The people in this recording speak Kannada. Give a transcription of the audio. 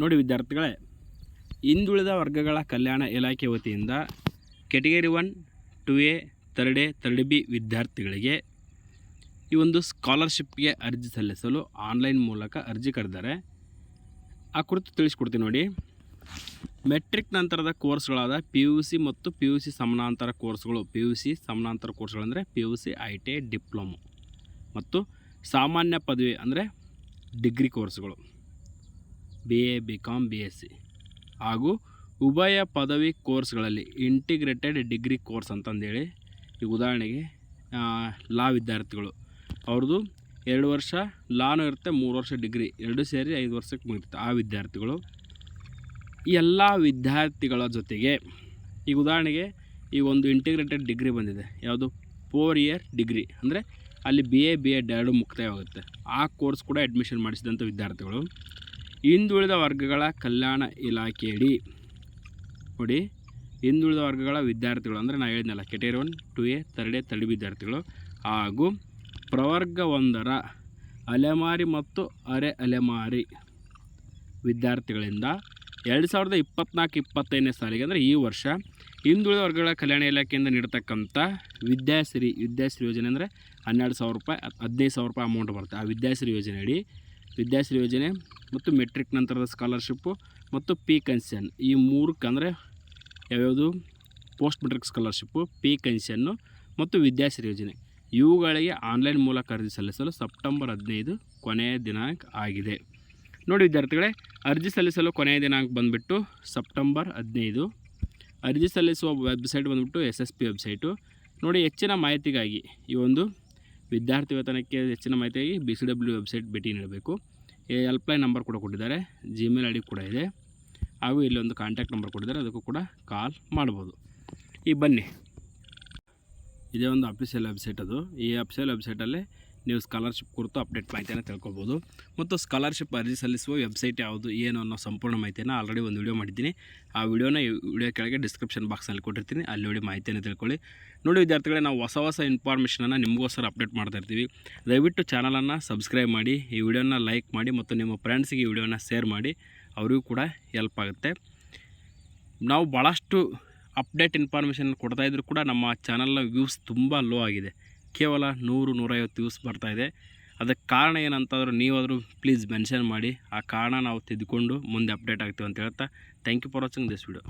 ನೋಡಿ ವಿದ್ಯಾರ್ಥಿಗಳೇ, ಹಿಂದುಳಿದ ವರ್ಗಗಳ ಕಲ್ಯಾಣ ಇಲಾಖೆ ವತಿಯಿಂದ category one, two A third A third B ವಿದ್ಯಾರ್ಥಿಗಳಿಗೆ ಈ ಒಂದು ಸ್ಕಾಲರ್ಶಿಪ್ಗೆ ಅರ್ಜಿ ಸಲ್ಲಿಸಲು ಆನ್ಲೈನ್ ಮೂಲಕ ಅರ್ಜಿ ಕರೆದಾರೆ ಆ ಕುರಿತು ತಿಳಿಸ್ಕೊಡ್ತೀನಿ ನೋಡಿ. ಮೆಟ್ರಿಕ್ ನಂತರದ ಕೋರ್ಸ್ಗಳಾದ ಪಿ ಯು ಸಿ ಮತ್ತು ಪಿ ಯು ಸಿ ಸಮಾನಾಂತರ ಕೋರ್ಸ್ಗಳು ಪಿ ಯು ಸಿ ಸಮಾನಾಂತರ ಕೋರ್ಸ್ಗಳಂದರೆ P U C I T diploma ಮತ್ತು ಸಾಮಾನ್ಯ ಪದವಿ ಅಂದರೆ ಡಿಗ್ರಿ ಕೋರ್ಸ್ಗಳು. B A B com B S C ಹಾಗೂ ಉಭಯ ಪದವಿ ಕೋರ್ಸ್ಗಳಲ್ಲಿ ಇಂಟಿಗ್ರೇಟೆಡ್ ಡಿಗ್ರಿ ಕೋರ್ಸ್ ಅಂತಂದೇಳಿ ಈಗ ಉದಾಹರಣೆಗೆ ಲಾ ವಿದ್ಯಾರ್ಥಿಗಳು. ಅವ್ರದ್ದು ಎರಡು ವರ್ಷ ಲಾನು ಇರುತ್ತೆ, ಮೂರು ವರ್ಷ ಡಿಗ್ರಿ. ಎರಡು ಸೇರಿ ಐದು ವರ್ಷಕ್ಕೆ ಮುಗಿರುತ್ತೆ ಆ ವಿದ್ಯಾರ್ಥಿಗಳು. ಈ ಎಲ್ಲ ವಿದ್ಯಾರ್ಥಿಗಳ ಜೊತೆಗೆ ಈಗ ಉದಾಹರಣೆಗೆ ಈಗ ಒಂದು ಇಂಟಿಗ್ರೇಟೆಡ್ ಡಿಗ್ರಿ ಬಂದಿದೆ. ಯಾವುದು? ಫೋರ್ ಇಯರ್ ಡಿಗ್ರಿ ಅಂದರೆ ಅಲ್ಲಿ ಬಿ ಎ ಬಿ ಎಡ್ ಎರಡು ಮುಕ್ತಾಯವಾಗುತ್ತೆ. ಆ ಕೋರ್ಸ್ ಕೂಡ ಅಡ್ಮಿಷನ್ ಮಾಡಿಸಿದಂಥ ವಿದ್ಯಾರ್ಥಿಗಳು. ಹಿಂದುಳಿದ ವರ್ಗಗಳ ಕಲ್ಯಾಣ ಇಲಾಖೆಯಡಿ ನೋಡಿ ಹಿಂದುಳಿದ ವರ್ಗಗಳ ವಿದ್ಯಾರ್ಥಿಗಳು ಅಂದರೆ ನಾನು ಹೇಳಿದ್ನಲ್ಲ category one two A third A third ವಿದ್ಯಾರ್ಥಿಗಳು. ಹಾಗೂ ಪ್ರವರ್ಗ ಒಂದರ ಅಲೆಮಾರಿ ಮತ್ತು ಅರೆ ಅಲೆಮಾರಿ ವಿದ್ಯಾರ್ಥಿಗಳಿಂದ ಎರಡು ಸಾವಿರದ ಇಪ್ಪತ್ನಾಲ್ಕು ಇಪ್ಪತ್ತೈದನೇ ಸಾಲಿಗೆ ಅಂದರೆ ಈ ವರ್ಷ ಹಿಂದುಳಿದ ವರ್ಗಗಳ ಕಲ್ಯಾಣ ಇಲಾಖೆಯಿಂದ ನೀಡತಕ್ಕಂಥ ವಿದ್ಯಾಶ್ರೀ ವಿದ್ಯಾಶ್ರೀ ಯೋಜನೆ ಅಂದರೆ ಹನ್ನೆರಡು ಸಾವಿರ ರೂಪಾಯಿ ಹದ್- ಹದಿನೈದು ಸಾವಿರ ರೂಪಾಯಿ ಅಮೌಂಟ್ ಬರುತ್ತೆ. ಆ ವಿದ್ಯಾಶ್ರೀ ಯೋಜನೆ ಅಡಿ ವಿದ್ಯಾಶ್ರೀ ಯೋಜನೆ ಮತ್ತು ಮೆಟ್ರಿಕ್ ನಂತರದ ಸ್ಕಾಲರ್ಶಿಪ್ಪು ಮತ್ತು ಪಿ ಕನ್ಸನ್ ಈ ಮೂರಕ್ಕೆ ಅಂದರೆ ಯಾವ್ಯಾವುದು? ಪೋಸ್ಟ್ ಮೆಟ್ರಿಕ್ ಸ್ಕಾಲರ್ಶಿಪ್ಪು, ಪಿ ಕನ್ಸನ್ನು ಮತ್ತು ವಿದ್ಯಾಶ್ರೀ ಯೋಜನೆ. ಇವುಗಳಿಗೆ ಆನ್ಲೈನ್ ಮೂಲಕ ಅರ್ಜಿ ಸಲ್ಲಿಸಲು ಸೆಪ್ಟೆಂಬರ್ ಹದಿನೈದು ಕೊನೆಯ ದಿನಾಂಕ ಆಗಿದೆ. ನೋಡಿ ವಿದ್ಯಾರ್ಥಿಗಳೇ, ಅರ್ಜಿ ಸಲ್ಲಿಸಲು ಕೊನೆಯ ದಿನಾಂಕ ಬಂದುಬಿಟ್ಟು ಸೆಪ್ಟೆಂಬರ್ ಹದಿನೈದು. ಅರ್ಜಿ ಸಲ್ಲಿಸುವ ವೆಬ್ಸೈಟ್ ಬಂದುಬಿಟ್ಟು ಎಸ್ ಎಸ್ ಪಿ ವೆಬ್ಸೈಟು. ನೋಡಿ ಹೆಚ್ಚಿನ ಮಾಹಿತಿಗಾಗಿ ಈ ಒಂದು ವಿದ್ಯಾರ್ಥಿ ವೇತನಕ್ಕೆ ಹೆಚ್ಚಿನ ಮಾಹಿತಿಯಾಗಿ ಬಿ ಸಿ ಡಬ್ಲ್ಯೂ ವೆಬ್ಸೈಟ್ ಭೇಟಿ ನೀಡಬೇಕು. ಈ ಹೆಲ್ಪ್ಲೈನ್ ನಂಬರ್ ಕೂಡ ಕೊಟ್ಟಿದ್ದಾರೆ. ಜಿಮೇಲ್ ಐ ಕೂಡ ಇದೆ. ಹಾಗೂ ಇಲ್ಲಿ ಒಂದು ಕಾಂಟ್ಯಾಕ್ಟ್ ನಂಬರ್ ಕೊಟ್ಟಿದ್ದಾರೆ. ಅದಕ್ಕೂ ಕೂಡ ಕಾಲ್ ಮಾಡ್ಬೋದು ಈಗ ಬನ್ನಿ. ಇದೇ ಒಂದು ಅಫಿಷಿಯಲ್ ವೆಬ್ಸೈಟ್ ಅದು. ಈ ಅಫಿಷಿಯಲ್ ವೆಬ್ಸೈಟಲ್ಲೇ ನೀವು ಸ್ಕಾಲರ್ಶಿಪ್ ಕುರಿತು ಅಪ್ಡೇಟ್ ಮಾಹಿತಿಯನ್ನು ತಿಳ್ಕೊಬೋದು ಮತ್ತು ಸ್ಕಾಲರ್ಶಿಪ್ ಅರ್ಜಿ ಸಲ್ಲಿಸುವ ವೆಬ್ಸೈಟ್ ಯಾವುದು, ಏನು ಅನ್ನೋ ಸಂಪೂರ್ಣ ಮಾಹಿತಿಯನ್ನು ಆಲ್ರೆಡಿ ಒಂದು ವಿಡಿಯೋ ಮಾಡಿದ್ದೀನಿ. ಆ ವಿಡಿಯೋನ ಈ ವಿಡಿಯೋ ಕೆಳಗೆ ಡಿಸ್ಕ್ರಿಪ್ಷನ್ ಬಾಕ್ಸ್ನಲ್ಲಿ ಕೊಟ್ಟಿರ್ತೀನಿ. ಅಲ್ಲಿ ನೋಡಿ ಮಾಹಿತಿಯನ್ನು ತಿಳ್ಕೊಳ್ಳಿ. ನೋಡಿ ವಿದ್ಯಾರ್ಥಿಗಳೇ, ನಾವು ಹೊಸ ಹೊಸ ಇನ್ಫಾರ್ಮೇಷನನ್ನು ನಿಮಗೋಸ್ಕರ ಅಪ್ಡೇಟ್ ಮಾಡ್ತಾ ಇರ್ತೀವಿ. ದಯವಿಟ್ಟು ಚಾನಲನ್ನು ಸಬ್ಸ್ಕ್ರೈಬ್ ಮಾಡಿ, ಈ ವಿಡಿಯೋನ ಲೈಕ್ ಮಾಡಿ ಮತ್ತು ನಿಮ್ಮ ಫ್ರೆಂಡ್ಸ್ಗೆ ಈ ವಿಡಿಯೋನ ಶೇರ್ ಮಾಡಿ, ಅವರಿಗೂ ಕೂಡ ಹೆಲ್ಪ್ ಆಗುತ್ತೆ. ನಾವು ಭಾಳಷ್ಟು ಅಪ್ಡೇಟ್ ಇನ್ಫಾರ್ಮೇಷನ್ ಕೊಡ್ತಾ ಇದ್ರೂ ಕೂಡ ನಮ್ಮ ಚಾನಲ್ನ ವ್ಯೂಸ್ ತುಂಬ ಲೋ ಆಗಿದೆ. ಕೇವಲ ನೂರು ನೂರೈವತ್ತು ದಿವಸ ಬರ್ತಾ ಇದೆ. ಅದಕ್ಕೆ ಕಾರಣ ಏನಂತಾದರೂ ನೀವಾದರೂ ಪ್ಲೀಸ್ ಮೆನ್ಷನ್ ಮಾಡಿ. ಆ ಕಾರಣ ನಾವು ತಿದ್ದುಕೊಂಡು ಮುಂದೆ ಅಪ್ಡೇಟ್ ಆಗ್ತೀವಿ ಅಂತ ಹೇಳ್ತಾ thank you for watching this video